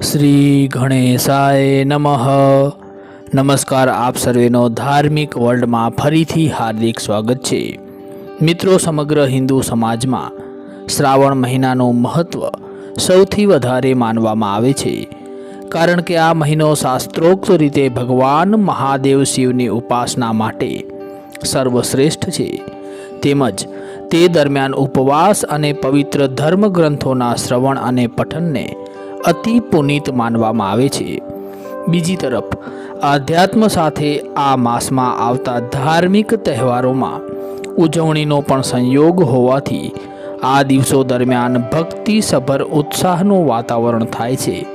શ્રી ગણેશાય નમઃ. નમસ્કાર, આપ સર્વેનો ધાર્મિક વર્લ્ડમાં ફરીથી હાર્દિક સ્વાગત છે. મિત્રો, સમગ્ર હિન્દુ સમાજમાં શ્રાવણ મહિનાનું મહત્ત્વ સૌથી વધારે માનવામાં આવે છે. કારણ કે આ મહિનો શાસ્ત્રોક્ત રીતે ભગવાન મહાદેવ શિવની ઉપાસના માટે સર્વશ્રેષ્ઠ છે. તેમજ તે દરમિયાન ઉપવાસ અને પવિત્ર ધર્મગ્રંથોના શ્રવણ અને પઠનને અતિ પુનિત માનવામાં આવે છે. બીજી તરફ, આધ્યાત્મ સાથે આ માસમાં આવતા ધાર્મિક તહેવારોમાં ઉજવણીનો પણ સંયોગ હોવાથી આ દિવસો દરમિયાન ભક્તિસભર ઉત્સાહનું વાતાવરણ થાય છે.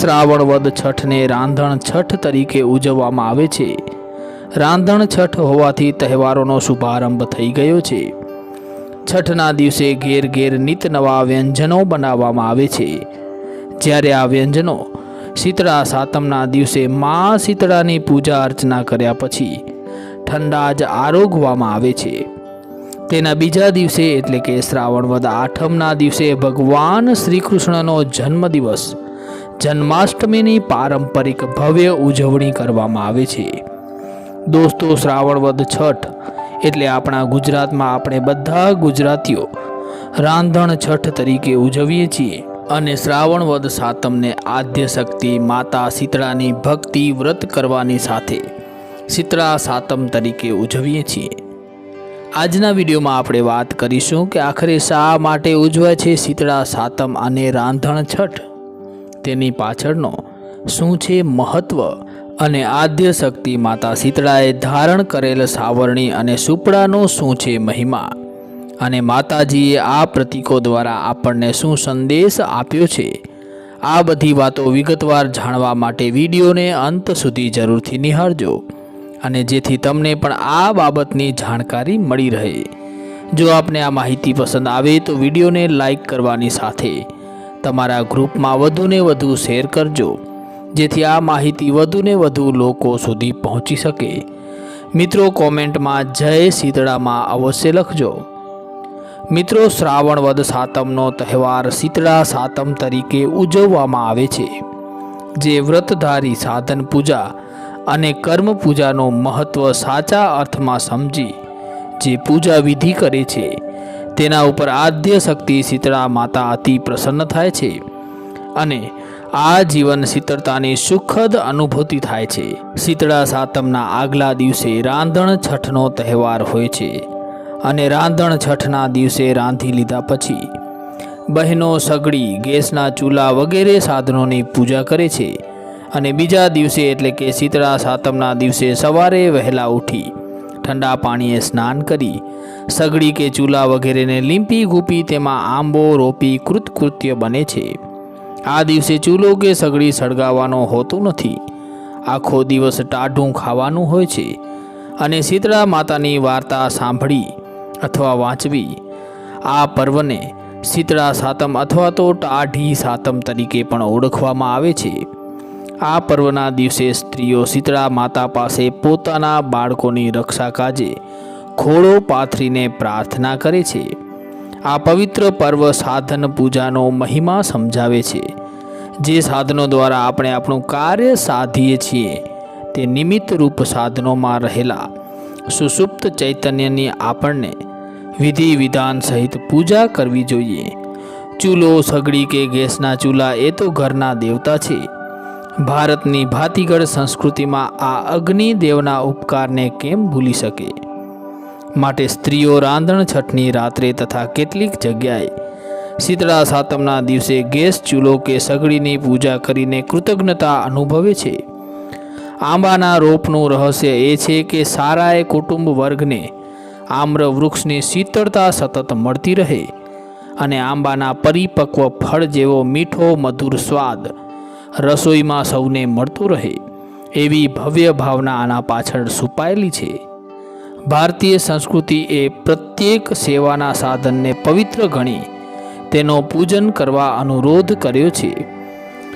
શ્રાવણ વદ છઠને રાંધણ છઠ તરીકે ઉજવવામાં આવે છે. રાંધણ છઠ હોવાથી તહેવારોનો શુભારંભ થઈ ગયો છે. છઠના દિવસે ઘેર ઘેર નિત નવા વ્યંજનો બનાવવામાં આવે છે. જ્યારે આ વ્યંજનો શીતળા સાતમના દિવસે મા શીતળાની પૂજા અર્ચના કર્યા પછી ઠંડા જ આરોગવામાં આવે છે. તેના બીજા દિવસે એટલે કે શ્રાવણ વદ આઠમના દિવસે ભગવાન શ્રી કૃષ્ણનો જન્મદિવસ, જન્માષ્ટમીની પારંપરિક ભવ્ય ઉજવણી કરવામાં આવે છે. દોસ્તો, શ્રાવણ વદ છઠ એટલે આપણા ગુજરાતમાં આપણે બધા ગુજરાતીઓ રાંધણ છઠ તરીકે ઉજવીએ છીએ. અને શ્રાવણ વદ સાતમને આદ્ય શક્તિ માતા શીતળાની ભક્તિ વ્રત કરવાની સાથે શીતળા સાતમ તરીકે ઉજવીએ છીએ. આજના વિડીયોમાં આપણે વાત કરીશું કે આખરે શા માટે ઉજવાય છે શીતળા સાતમ અને રાંધણ છઠ? તેની પાછળનો શું છે મહત્વ અને આદ્ય શક્તિ માતા શીતળાએ ધારણ કરેલ સાવરણી અને સુપડાનો શું છે મહિમા? અને માતાજીએ આ પ્રતીકો દ્વારા આપણને શું સંદેશ આપ્યો છે? આ બધી વાતો વિગતવાર જાણવા માટે વિડીયોને અંત સુધી જરૂરથી નિહાળજો અને જેથી તમને પણ આ બાબતની જાણકારી મળી રહે. જો આપને આ માહિતી પસંદ આવે તો વિડીયોને લાઈક કરવાની સાથે તમારા ગ્રુપમાં વધુને વધુ શેર કરજો, જેથી આ માહિતી વધુને વધુ લોકો સુધી પહોંચી શકે. મિત્રો, કોમેન્ટમાં જય શીતળામાં અવશ્ય લખજો. મિત્રો, શ્રાવણ વદ સાતમનો તહેવાર શીતળા સાતમ તરીકે ઉજવવામાં આવે છે, જે વ્રતધારી સાધન પૂજા અને કર્મ પૂજાનો મહત્ત્વ સાચા અર્થમાં સમજી, જે પૂજા વિધિ કરે છે, તેના ઉપર આદ્ય શક્તિ શીતળા માતા અતિ પ્રસન્ન થાય છે અને આ જીવન શીતળતાની સુખદ અનુભૂતિ થાય છે. શીતળા સાતમના આગલા દિવસે રાંધણ છઠનો તહેવાર હોય છે અને રાંધણ છઠના દિવસે રાંધી લીધા પછી બહેનો સગડી, ગેસના ચૂલા વગેરે સાધનોની પૂજા કરે છે અને બીજા દિવસે એટલે કે શીતળા સાતમના દિવસે સવારે વહેલા ઉઠી ઠંડા પાણીએ સ્નાન કરી સગડી કે ચૂલા વગેરેને લીંપી ગૂપી તેમાં આંબો, રોપી કૃતકૃત્ય બને છે. આ દિવસે ચૂલો કે સગડી સળગાવવાનો હોતું નથી. આખો દિવસ ટાઢું ખાવાનું હોય છે અને શીતળા માતાની વાર્તા સાંભળી અથવા વાંચવી. આ પર્વને શીતળા સાતમ અથવા તો ટાઢી સાતમ તરીકે પણ ઓળખવામાં આવે છે. આ પર્વના દિવસે સ્ત્રીઓ શીતળા માતા પાસે પોતાના બાળકોની રક્ષા કાજે ખોળો પાથરીને પ્રાર્થના કરે છે. આ પવિત્ર પર્વ સાધન પૂજાનો મહિમા સમજાવે છે. જે સાધનો દ્વારા આપણે આપણું કાર્ય સાધીએ છીએ, તે નિમિત્ત રૂપ સાધનોમાં રહેલા સુસુપ્ત ચૈતન્યની આપણને વિધિ વિધાન સહિત પૂજા કરવી જોઈએ. ચૂલો સગડી કે ગેસના ચૂલા એ તો ઘરના દેવતા છે. ભારતની ભાતીગળ સંસ્કૃતિમાં આ અગ્નિ દેવના ઉપકારને કેમ ભૂલી શકે? માટે સ્ત્રીઓ રાંધણ છઠની રાત્રે તથા કેટલીક જગ્યાએ શીતળા સાતમના દિવસે ગેસ, ચૂલો કે સગડીની પૂજા કરીને કૃતજ્ઞતા અનુભવે છે. આંબાના રોપનું રહસ્ય એ છે કે સારાએ કુટુંબ વર્ગને આમ્ર વૃક્ષની શીતળતા સતત મળતી રહે અને આંબાના પરિપક્વ ફળ જેવો મીઠો મધુર સ્વાદ રસોઈમાં સૌને મળતો રહે, એવી ભવ્ય ભાવના આના પાછળ છુપાયેલી છે. ભારતીય સંસ્કૃતિ એ પ્રત્યેક સેવાના સાધનને પવિત્ર ગણી તેનો પૂજન કરવા અનુરોધ કર્યો છે.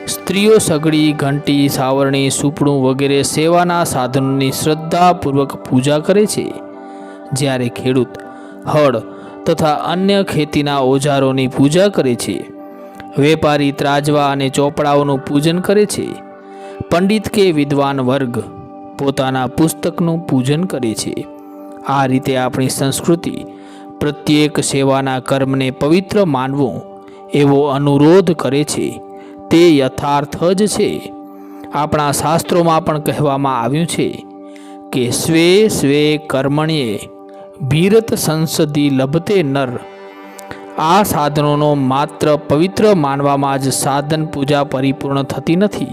સ્ત્રીઓ સગડી, ઘંટી, સાવરણી, સૂપડું વગેરે સેવાના સાધનોની શ્રદ્ધાપૂર્વક પૂજા કરે છે. જ્યારે ખેડૂત હળ તથા અન્ય ખેતીના ઓજારોની પૂજા કરે છે, વેપારી ત્રાજવા અને ચોપડાઓનું પૂજન કરે છે, પંડિત કે વિદ્વાન વર્ગ પોતાના પુસ્તકનું પૂજન કરે છે. આ રીતે આપણી સંસ્કૃતિ પ્રત્યેક સેવાના કર્મને પવિત્ર માનવું એવો અનુરોધ કરે છે. તે યથાર્થ જ છે. આપણા શાસ્ત્રોમાં પણ કહેવામાં આવ્યું છે કે સ્વે સ્વે કર્મણ્યે ભીરત સંસદી લભતે નર. આ સાધનોનો માત્ર પવિત્ર માનવામાં જ સાધન પૂજા પરિપૂર્ણ થતી નથી.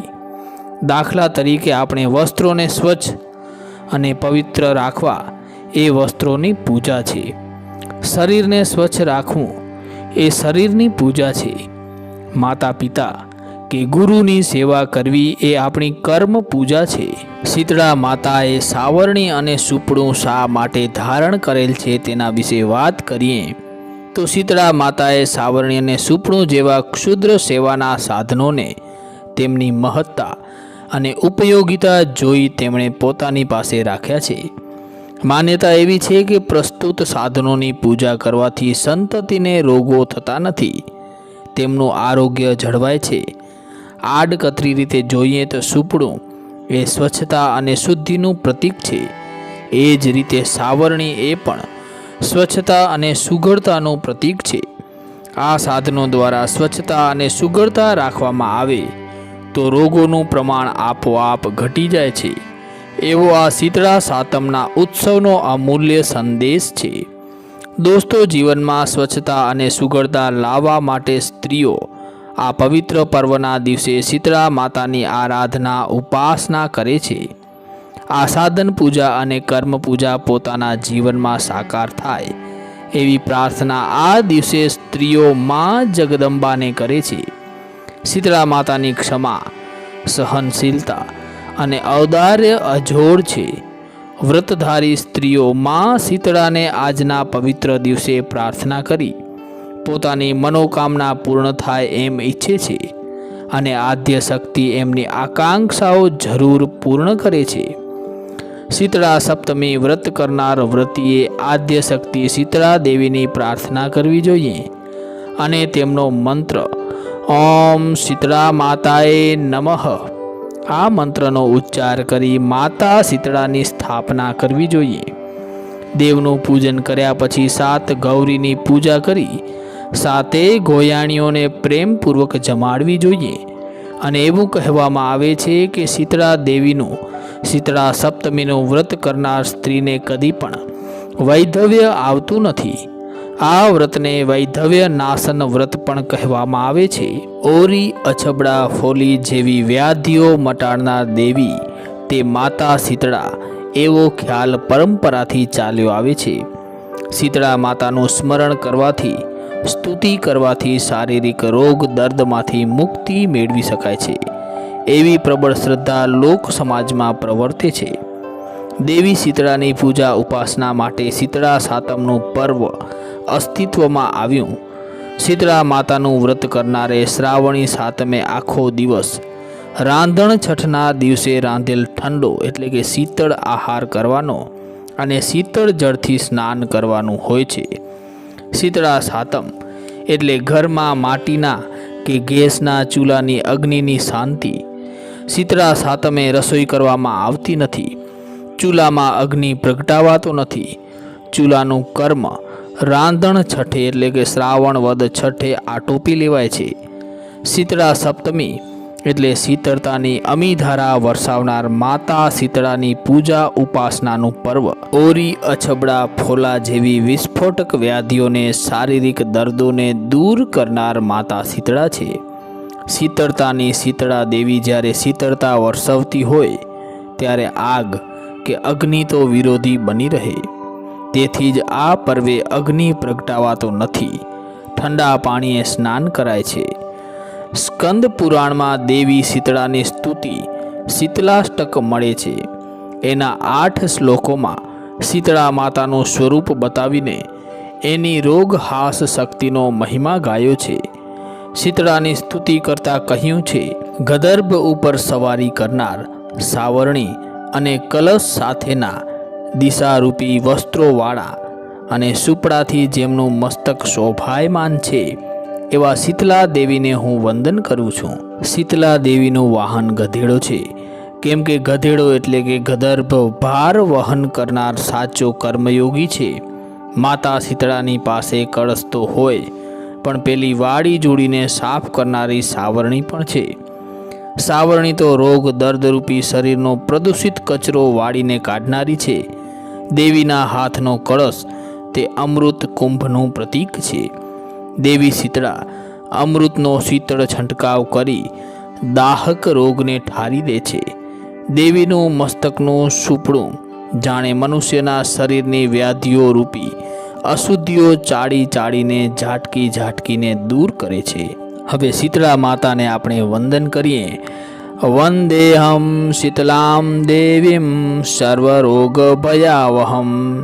દાખલા તરીકે આપણે વસ્ત્રોને સ્વચ્છ અને પવિત્ર રાખવા એ વસ્ત્રોની પૂજા છે. શરીરને સ્વચ્છ રાખવું એ શરીરની પૂજા છે. માતા પિતા કે ગુરુની સેવા કરવી એ આપણી કર્મ પૂજા છે. શીતળા માતાએ સાવરણી અને સુપડું શા માટે ધારણ કરેલ છે તેના વિશે વાત કરીએ. તો શીતળા માતાએ સાવરણી અને સુપડું જેવા ક્ષુદ્ર સેવાના સાધનોને તેમની મહત્તા અને ઉપયોગિતા જોઈ તેમણે પોતાની પાસે રાખ્યા છે. માન્યતા એવી છે કે પ્રસ્તુત સાધનોની પૂજા કરવાથી સંતતિને રોગો થતા નથી. તેમનું આરોગ્ય જળવાય છે. આડકતરી રીતે જોઈએ તો સુપડું એ સ્વચ્છતા અને શુદ્ધિનું પ્રતીક છે. એ જ રીતે સાવરણી એ પણ સ્વચ્છતા અને સુઘડતાનું પ્રતીક છે. આ સાધનો દ્વારા સ્વચ્છતા અને સુઘડતા રાખવામાં આવે તો રોગોનું પ્રમાણ આપોઆપ ઘટી જાય છે. એવો આ શીતળા સાતમના ઉત્સવનો અમૂલ્ય સંદેશ છે. દોસ્તો, જીવનમાં સ્વચ્છતા અને સુઘડતા લાવવા માટે સ્ત્રીઓ આ પવિત્ર પર્વના દિવસે શીતળા માતાની આરાધના, ઉપાસના કરે છે. આ સાધન પૂજા અને કર્મ પૂજા પોતાના જીવનમાં સાકાર થાય. એવી પ્રાર્થના આ દિવસે સ્ત્રીઓ માં જગદંબાને કરે છે. શીતળા માતાની ક્ષમા, સહનશીલતા અને ઔદાર્ય અજોડ છે. વ્રતધારી સ્ત્રીઓ માં શીતળાને આજના પવિત્ર દિવસે પ્રાર્થના કરી પોતાની મનોકામના પૂર્ણ થાય એમ ઈચ્છે છે અને આદ્ય શક્તિ એમની આકાંક્ષાઓ જરૂર પૂર્ણ કરે છે. શીતળા સપ્તમી વ્રત કરનાર વ્રતિએ આદ્ય શક્તિ શીતળા દેવીની પ્રાર્થના કરવી જોઈએ અને તેમનો મંત્ર, ઓમ શીતળા માતાએ નમઃ. આ મંત્રનો ઉચ્ચાર કરી માતા શીતળાની સ્થાપના કરવી જોઈએ. દેવનું પૂજન કર્યા પછી સાત ગૌરીની પૂજા કરી સાતેય ગોયાણીઓને પ્રેમપૂર્વક જમાડવી જોઈએ. અને એવું કહેવામાં આવે છે કે શીતળા દેવીનું, શીતળા સપ્તમીનું વ્રત કરનાર સ્ત્રીને કદી પણ વૈધવ્ય આવતું નથી. આ વ્રતને વૈધવ્ય નાશન વ્રત પણ કહેવામાં આવે છે. ઓરી, અછબડા, ફોલી જેવી વ્યાધિઓ મટાડનાર દેવી તે માતા શીતળા એવો ખ્યાલ પરંપરાથી ચાલ્યો આવે છે. શીતળા માતાનું સ્મરણ કરવાથી સ્તુતિ કરવાથી શારીરિક રોગ દર્દમાંથી મુક્તિ મેળવી શકાય છે. એવી પ્રબળ શ્રદ્ધા લોક સમાજમાં પ્રવર્તે છે. દેવી શીતળાની પૂજા ઉપાસના માટે શીતળા સાતમનું પર્વ અસ્તિત્વમાં આવ્યું. શીતળા માતાનું વ્રત કરનારે શ્રાવણી સાતમે આખો દિવસ રાંધણ છઠના દિવસે રાંધેલ ઠંડો એટલે કે શીતળ આહાર કરવાનો અને શીતળ જળથી સ્નાન કરવાનું હોય છે. શીતળા સાતમ. એટલે ઘરમાં માટીના કે ગેસના ચૂલાની અગ્નિની શાંતિ. શીતળા સાતમે રસોઈ કરવામાં આવતી નથી. ચૂલામાં અગ્નિ પ્રગટાવાતો નથી. ચૂલાનું કર્મ રાંધણ છઠે એટલે કે શ્રાવણ વદ છઠે આટોપી લેવાય છે. શીતળા સપ્તમી એટલે શીતળતાની અમીધારા વરસાવનાર માતા શીતળાની પૂજા ઉપાસનાનું પર્વ. ઓરી, અછબડા, ફોલા જેવી વિસ્ફોટક વ્યાધિઓને શારીરિક દર્દોને દૂર કરનાર માતા શીતળા છે. શીતળતાની શીતળા દેવી જ્યારે શીતળતા વરસાવતી હોય, ત્યારે આગ કે અગ્નિ તો વિરોધી બની રહે. તેથી જ આ પર્વે અગ્નિ પ્રગટાવાતો નથી. ઠંડા પાણીએ સ્નાન કરાય છે. સ્કંદ પુરાણમાં દેવી શીતળાની સ્તુતિ, શીતલાષ્ટક મળે છે. એના આઠ શ્લોકોમાં શીતળા માતાનું સ્વરૂપ બતાવીને એની રોગ હાસ શક્તિનો મહિમા ગાયો છે. શીતળાની સ્તુતિ કરતા કહ્યું છે, ગદર્ભ ઉપર સવારી કરનાર સાવરણી અને કલશ સાથેના દિશારૂપી વસ્ત્રોવાળા અને સુપડાથી જેમનું મસ્તક શોભાયમાન છે. એવા શીતલા દેવીને હું વંદન કરું છું. શીતલા દેવીનું વાહન ગધેડો છે. કેમ કે ગધેડો એટલે કે ગદર્ભ ભાર વહન કરનાર સાચો કર્મયોગી છે. માતા શીતળાની પાસે કળશ તો હોય, પણ પેલી વાડી જોડીને સાફ કરનારી સાવરણી પણ છે. સાવરણી તો રોગ દર્દરૂપી શરીરનો પ્રદૂષિત કચરો વાળીને કાઢનારી છે. દેવીના હાથનો કળશ તે અમૃત કુંભનું પ્રતીક છે. દેવી શીતળા અમૃતનો શીતળ છંટકાવ કરી દાહક રોગને ઠારી દે છે. દેવીનું મસ્તકનું સુપડું જાણે મનુષ્યના શરીરની વ્યાધિઓ રૂપી અશુદ્ધિઓ ચાળી ચાળીને ઝાટકી ઝાટકીને દૂર કરે છે. હવે શીતળા માતાને આપણે વંદન કરીએ. વંદેહમ શીતલામ દેવીમ સર્વરોગ ભયાવહમ.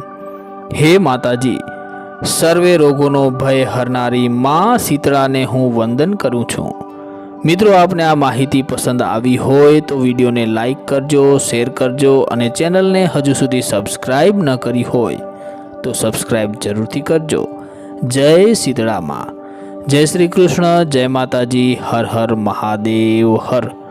હે માતાજી સર્વે રોગોનો ભય હરનારી માં શીતળાને હું વંદન કરું છું. મિત્રો, આપને આ માહિતી પસંદ આવી હોય તો વિડીયોને લાઇક કરજો, શેર કરજો અને ચેનલને હજુ સુધી સબસ્ક્રાઇબ ન કરી હોય તો સબસ્ક્રાઇબ જરૂરથી કરજો. જય શીતળામાં જય શ્રી કૃષ્ણ, જય માતાજી, હર હર મહાદેવ, હર.